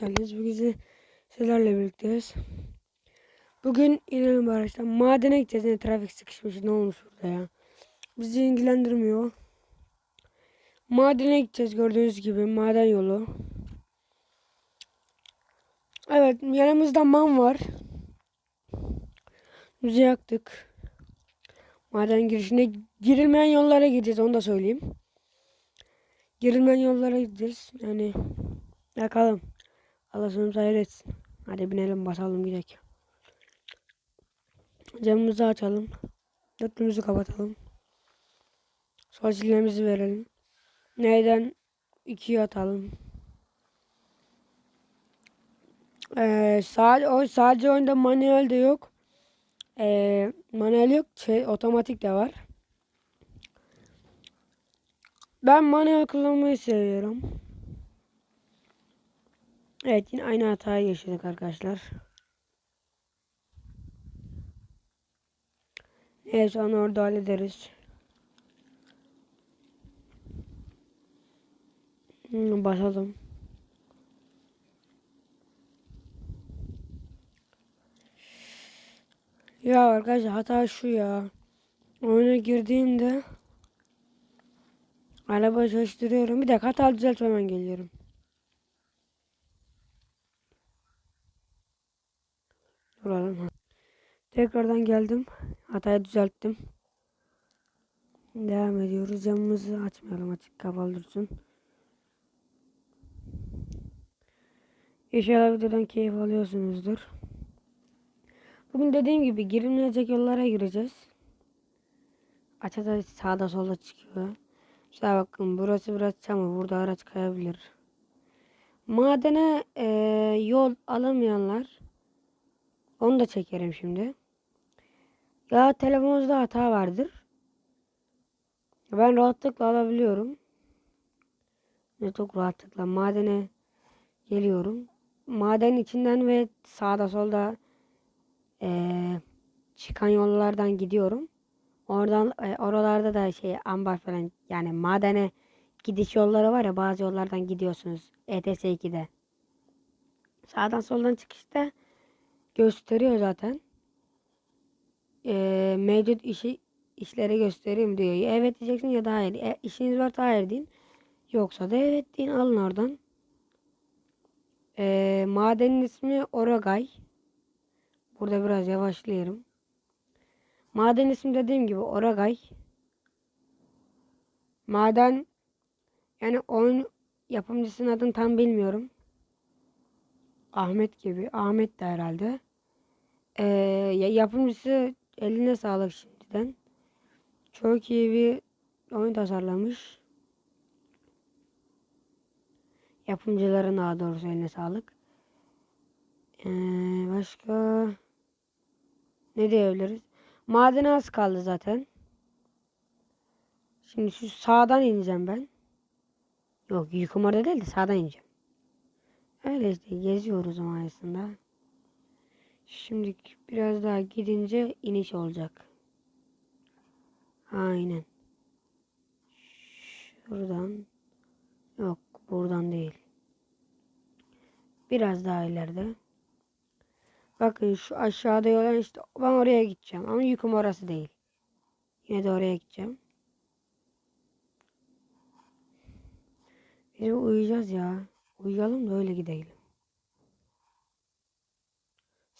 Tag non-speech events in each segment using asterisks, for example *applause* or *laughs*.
geldiniz. Bugün sizlerle birlikteyiz. Bugün inelim araçtan. Madene gideceğiz. Ne trafik sıkışmış. Ne olmuş burada ya. Bizi ilgilendirmiyor. Madene gideceğiz gördüğünüz gibi. Maden yolu. Evet yanımızda man var. Müze yaktık. Maden girişine girilmeyen yollara gideceğiz onu da söyleyeyim. Girilmeyen yollara gideceğiz. Yani Yakalım. Allah sonumuzu hayır etsin. Hadi binelim basalım gidelim. Camımızı açalım. Dörtlüğümüzü kapatalım. Sol silmemizi verelim. Neyden ikiye atalım. Ee, sadece, o, sadece oyunda manuel de yok. Ee, manuel yok. Şey, otomatik de var. Ben manuel kullanmayı seviyorum. Evet yine aynı hatayı yaşadık arkadaşlar. Neyse onu orada hallederiz. Hmm, basalım. Ya arkadaşlar hata şu ya. Oyuna girdiğimde araba çalıştırıyorum. Bir dakika hata düzelt hemen geliyorum. Duralım. Tekrardan geldim. Hatayı düzelttim. Devam ediyoruz. Camımızı açmayalım. Açık kapalı dursun. İnşallah videodan keyif alıyorsunuzdur. Bugün dediğim gibi girilmeyecek yollara gireceğiz. Açıda sağda solda çıkıyor. İşte bakın burası biraz çamur. Burada araç kayabilir. Madene e, yol alamayanlar onu da çekerim şimdi. Ya telefonunuzda hata vardır. Ben rahatlıkla alabiliyorum. Ne çok rahatlıkla madene geliyorum. Maden içinden ve sağda solda eee, çıkan yollardan gidiyorum. Oradan e, oralarda da şey ambar falan yani madene gidiş yolları var ya bazı yollardan gidiyorsunuz. E ETS 2'de. Sağdan soldan çıkışta gösteriyor zaten. Ee, mevcut işi işleri göstereyim diyor. Ya evet diyeceksin ya da hayır. E, işiniz varsa hayır deyin. Yoksa da evet deyin. Alın oradan. Ee, madenin ismi Oragay. Burada biraz yavaşlayayım. Maden ismi dediğim gibi Oragay. Maden yani oyun yapımcısının adını tam bilmiyorum. Ahmet gibi. Ahmet de herhalde. Ee, ya- yapımcısı eline sağlık şimdiden. Çok iyi bir oyun tasarlamış. Yapımcıların daha doğrusu eline sağlık. Ee, başka ne diyebiliriz? Madene az kaldı zaten. Şimdi şu sağdan ineceğim ben. Yok yukarıda değil de sağdan ineceğim. Öyle işte geziyoruz ama aslında. Şimdi biraz daha gidince iniş olacak. Aynen. Şuradan. Yok buradan değil. Biraz daha ileride. Bakın şu aşağıda yolan işte ben oraya gideceğim. Ama yüküm orası değil. Yine de oraya gideceğim. Biz uyuyacağız ya. Uyuyalım da öyle gidelim.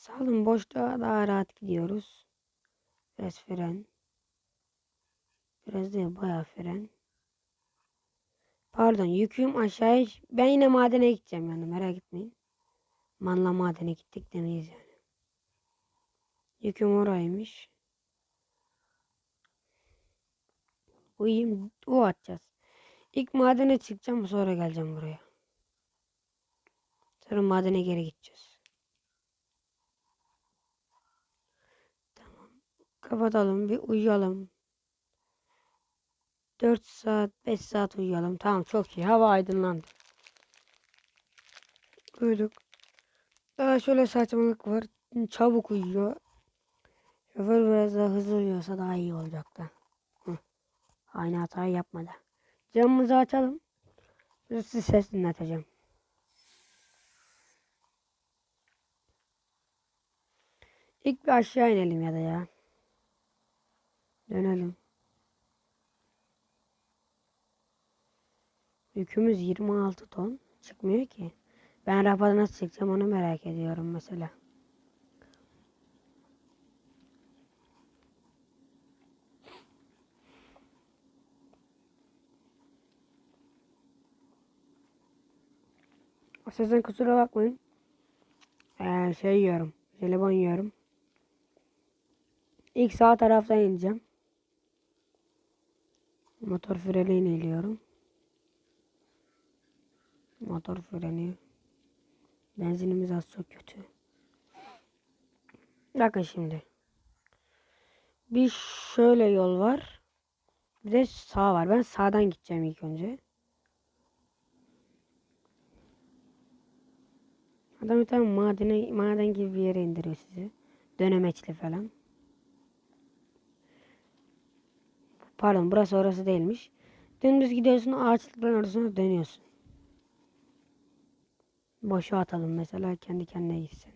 Salın boşta daha rahat gidiyoruz. Biraz fren. Biraz değil bayağı fren. Pardon yüküm aşağıya. Ben yine madene gideceğim yani merak etmeyin. Manla madene gittik demeyiz yani. Yüküm oraymış. Uyuyayım. O atacağız. İlk madene çıkacağım sonra geleceğim buraya. Sonra madene geri gideceğiz. Kapatalım bir uyuyalım. 4 saat 5 saat uyuyalım. Tamam çok iyi. Hava aydınlandı. Uyuduk. Daha şöyle saçmalık var. Çabuk uyuyor. Şoför biraz daha hızlı uyuyorsa daha iyi olacaktı. Hı. Aynı hatayı yapmadı. Camımızı açalım. Sizi ses dinleteceğim. İlk bir aşağı inelim ya da ya. Dönelim. Yükümüz 26 ton. Çıkmıyor ki. Ben rapada nasıl çıkacağım onu merak ediyorum mesela. Sizden kusura bakmayın. Ee, şey yiyorum. Jelibon yiyorum. İlk sağ taraftan ineceğim. Motor freniyle iniyorum. Motor freni. Benzinimiz az çok kötü. Bakın şimdi. Bir şöyle yol var. Bir de sağ var. Ben sağdan gideceğim ilk önce. Adam bir tane madene, maden gibi bir yere indiriyor sizi. Dönemeçli falan. Pardon burası orası değilmiş. Dümdüz gidiyorsun ağaçlıkların arasına dönüyorsun. Boşa atalım mesela kendi kendine gitsin.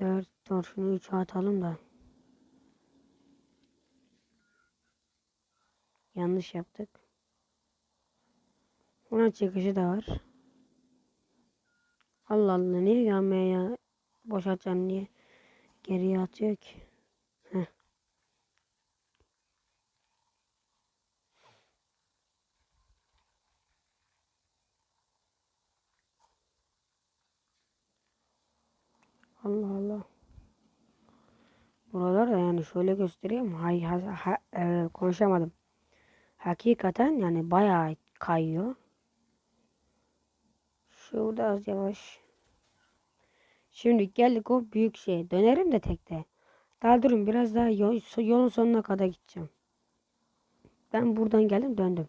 Dört, dur şunu atalım da. Yanlış yaptık. Buna çıkışı da var. Allah Allah niye gelmeye ya? Boşaltacaksın niye? Geriye atıyor ki. Heh. Allah Allah. Buralar da yani şöyle göstereyim. Hay, ha, ha, e, konuşamadım. Hakikaten yani bayağı kayıyor. Şurada az yavaş. Şimdi geldik o büyük şey. Dönerim de tekte. Daha durun biraz daha yol, yolun sonuna kadar gideceğim. Ben buradan geldim döndüm.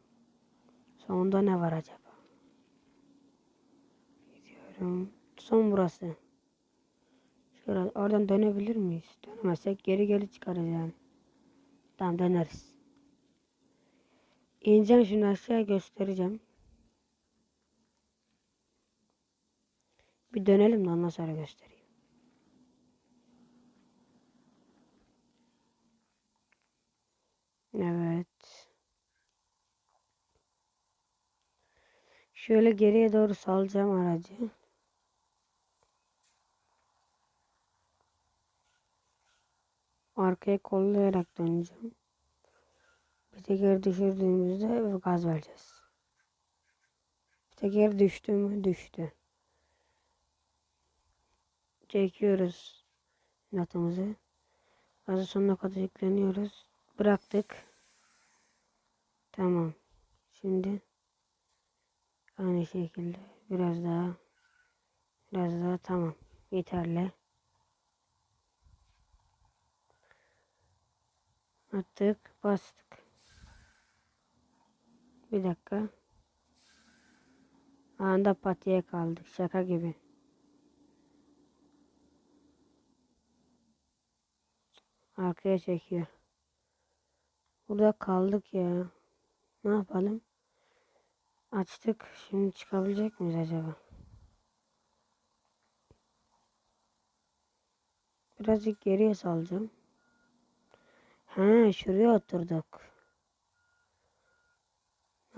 Sonunda ne var acaba? Gidiyorum. Son burası. Şöyle oradan dönebilir miyiz? Dönemezsek geri geri çıkarız yani. Tamam döneriz. İneceğim şimdi aşağıya göstereceğim. Bir dönelim de ondan sonra göstereyim. Evet. Şöyle geriye doğru salacağım aracı. Arkaya kollayarak döneceğim. Bir teker düşürdüğümüzde gaz vereceğiz. Bir teker düştü mü? Düştü. Çekiyoruz natımızı. Gazı sonuna kadar yükleniyoruz. Bıraktık. Tamam. Şimdi aynı şekilde biraz daha biraz daha tamam. Yeterli. Attık, bastık. Bir dakika. Anda patiye kaldık. Şaka gibi. Arkaya çekiyor. Burada kaldık ya. Ne yapalım? Açtık. Şimdi çıkabilecek miyiz acaba? Birazcık geriye salacağım. Ha, şuraya oturduk.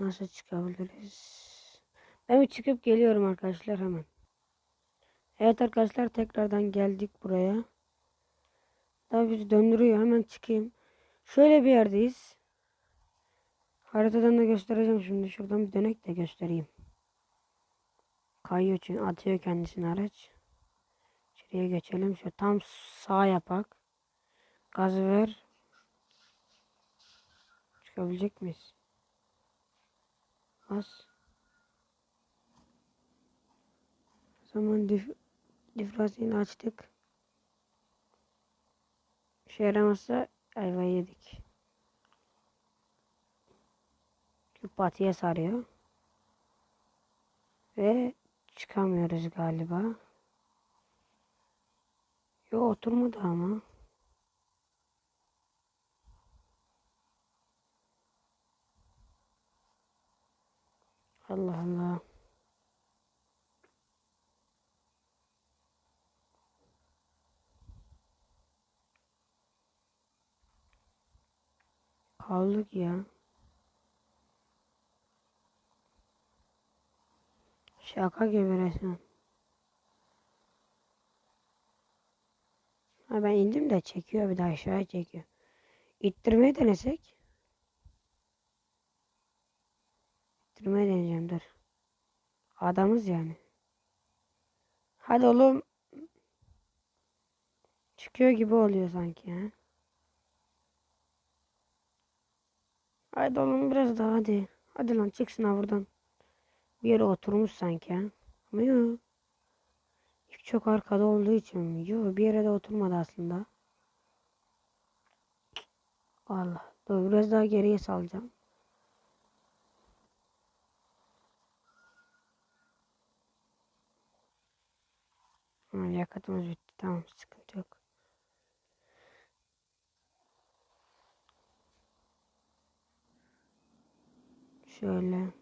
Nasıl çıkabiliriz? Ben bir çıkıp geliyorum arkadaşlar hemen. Evet arkadaşlar tekrardan geldik buraya. Daha bizi döndürüyor. Hemen çıkayım. Şöyle bir yerdeyiz. Haritadan da göstereceğim şimdi. Şuradan bir dönek de göstereyim. Kayıyor çünkü atıyor kendisini araç. Şuraya geçelim. Şu tam sağ yapak. Gaz ver. Çıkabilecek miyiz? Bas. O zaman dif difrazini açtık. İşe yaramazsa ayvayı yedik. Şu patiye sarıyor. Ve çıkamıyoruz galiba. Yo oturmadı ama. Allah Allah. Kaldık ya. Şaka gibi resmen. Ha ben indim de çekiyor bir daha aşağıya çekiyor. İttirmeyi denesek. İttirmeyi deneyeceğim dur. Adamız yani. Hadi oğlum. Çıkıyor gibi oluyor sanki ha. Hadi oğlum biraz daha hadi. Hadi lan çıksın ha buradan. Bir yere oturmuş sanki ha. Ama yok. İp çok arkada olduğu için? Yok bir yere de oturmadı aslında. Allah. Dur biraz daha geriye salacağım. Yakıtımız bitti. Tamam sıkıntı yok. Şöyle.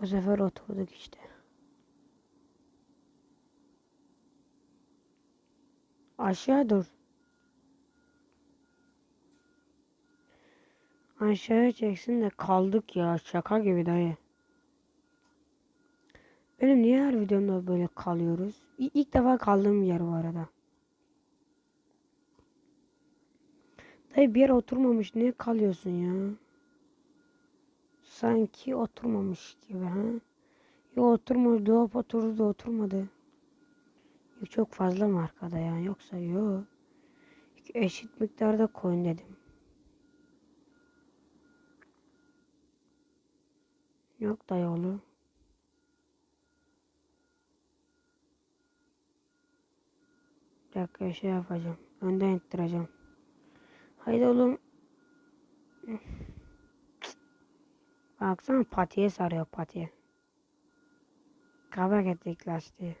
Bu sefer oturduk işte. Aşağı dur. Aşağıya çeksin de kaldık ya. Şaka gibi dayı. Benim niye her videomda böyle kalıyoruz? İlk defa kaldığım yer bu arada. Dayı bir yere oturmamış. Niye kalıyorsun ya? Sanki oturmamış gibi ha. Yo oturmadı. Dolap oturdu oturmadı. Yok çok fazla mı arkada ya? Yoksa yok. Eşit miktarda koyun dedim. Yok da yolu. Bir dakika şey yapacağım. Önden ittireceğim. Haydi oğlum. Baksana patiye sarıyor patiye. Kabak ettik lastiği.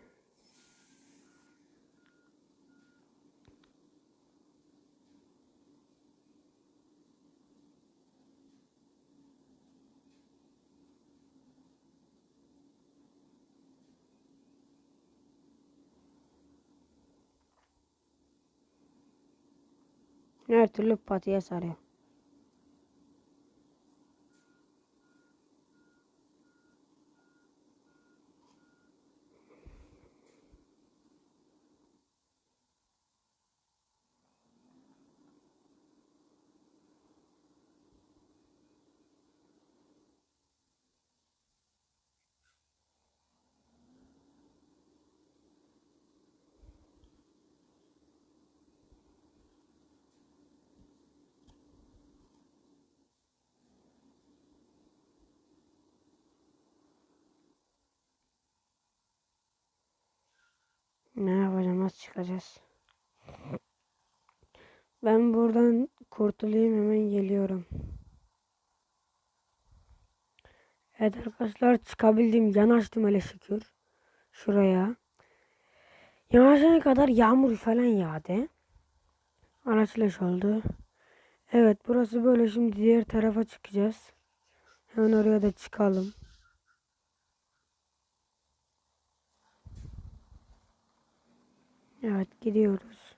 Her türlü patiye sarıyor. Nasıl çıkacağız? Ben buradan kurtulayım hemen geliyorum. Evet arkadaşlar çıkabildim. Yanaştım hele şükür. Şuraya. Yanaşana kadar yağmur falan yağdı. Araçlaş oldu. Evet burası böyle şimdi diğer tarafa çıkacağız. Hemen oraya da çıkalım. Evet gidiyoruz.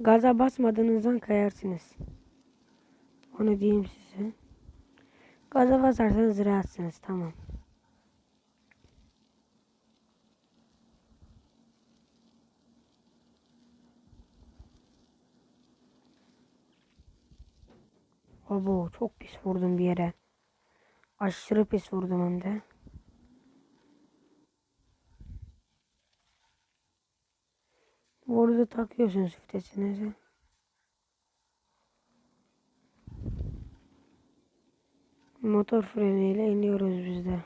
Gaza basmadığınızdan kayarsınız. Onu diyeyim size. Gaza basarsanız rahatsınız tamam. Abo çok pis vurdum bir yere. Aşırı pis vurdum hem de. Burada takıyorsunuz vitesinizi. Motor freniyle iniyoruz biz de.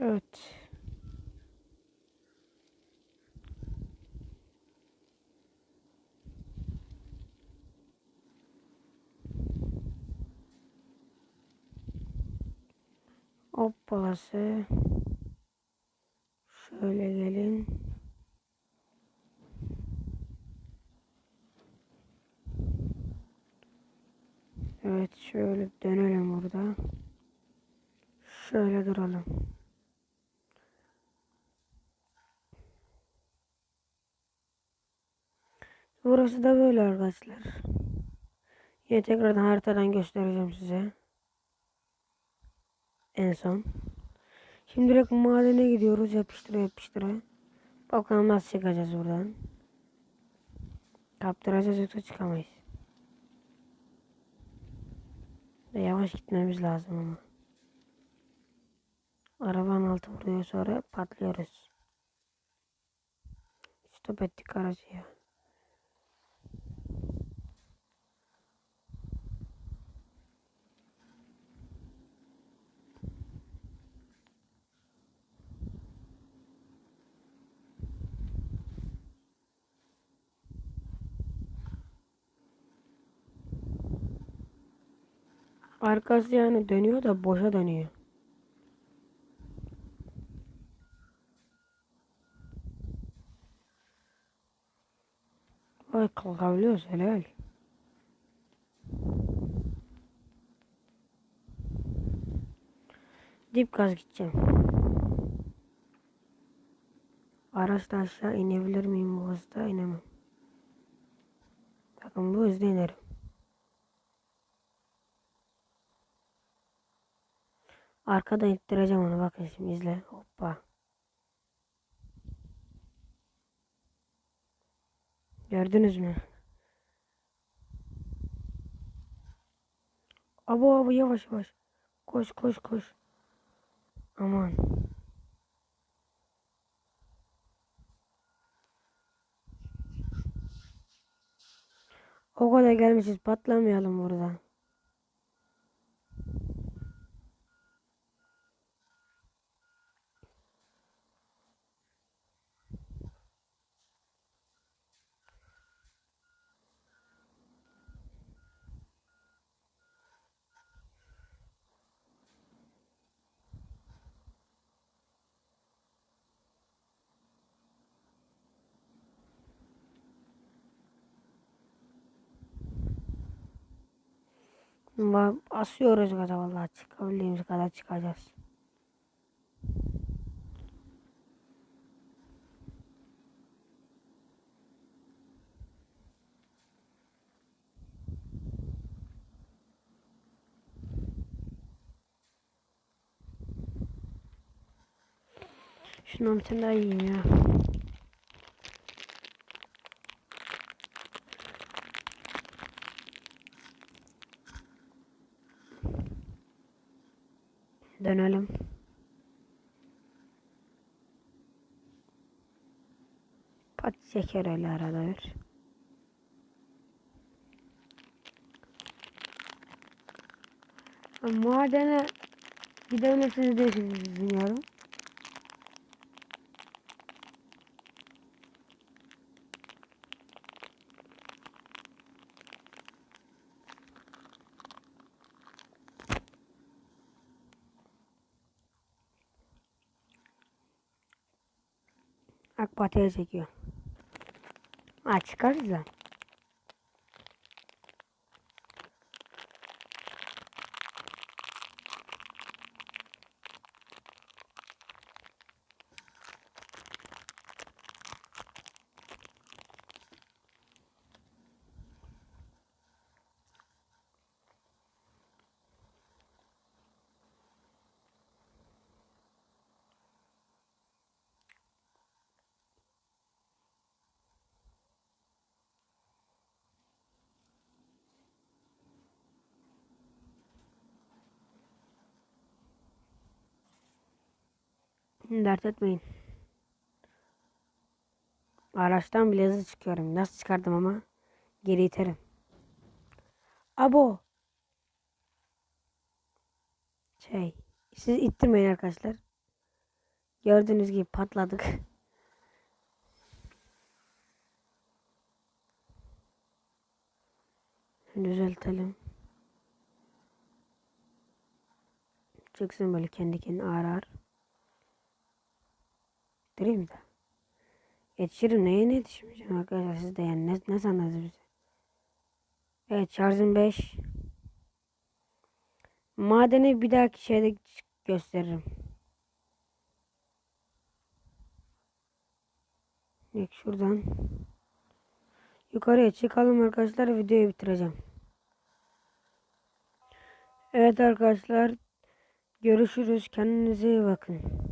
Evet. Hoppalası. Şöyle gelin. Evet şöyle dönelim burada. Şöyle duralım. Burası da böyle arkadaşlar. Yine tekrardan haritadan göstereceğim size. En son. Şimdi direkt madene gidiyoruz yapıştıra yapıştıra. Bakalım nasıl çıkacağız buradan. Kaptıracağız yoksa çıkamayız. Ve yavaş gitmemiz lazım ama. Arabanın altı vuruyor sonra patlıyoruz. Stop ettik aracı ya. Arkası yani dönüyor da boşa dönüyor. Vay kalkabiliyoruz helal. Dip gaz gideceğim. Araçta aşağı inebilir miyim bu hızda? inemem. Bakın bu hızda inerim. Arkadan ittireceğim onu bakın şimdi izle. Hoppa. Gördünüz mü? Abo abo yavaş yavaş. Koş koş koş. Aman. O kadar gelmişiz patlamayalım burada. Asıyoruz gaza vallahi çıkabildiğimiz kadar çıkacağız. Şundan bir tane daha yiyeyim ya. Dönelim. Pat çeker öyle arada bir. Madene gidemezsiniz diye düşünüyorum. Akbatı'ya çekiyor. Ha çıkarız da. Dert etmeyin. Araçtan bile hızlı çıkıyorum. Nasıl çıkardım ama geri iterim. Abo. Şey. Siz ittirmeyin arkadaşlar. Gördüğünüz gibi patladık. *laughs* Düzeltelim. çıksın böyle kendi kendine ağır ağır. Durayım da. Yetişirim neye ne yetişmeyeceğim arkadaşlar siz de yani ne, ne sandınız bizi? Evet şarjım 5. Madeni bir dahaki şeyde gösteririm. İlk şuradan yukarıya çıkalım arkadaşlar videoyu bitireceğim. Evet arkadaşlar görüşürüz kendinize iyi bakın.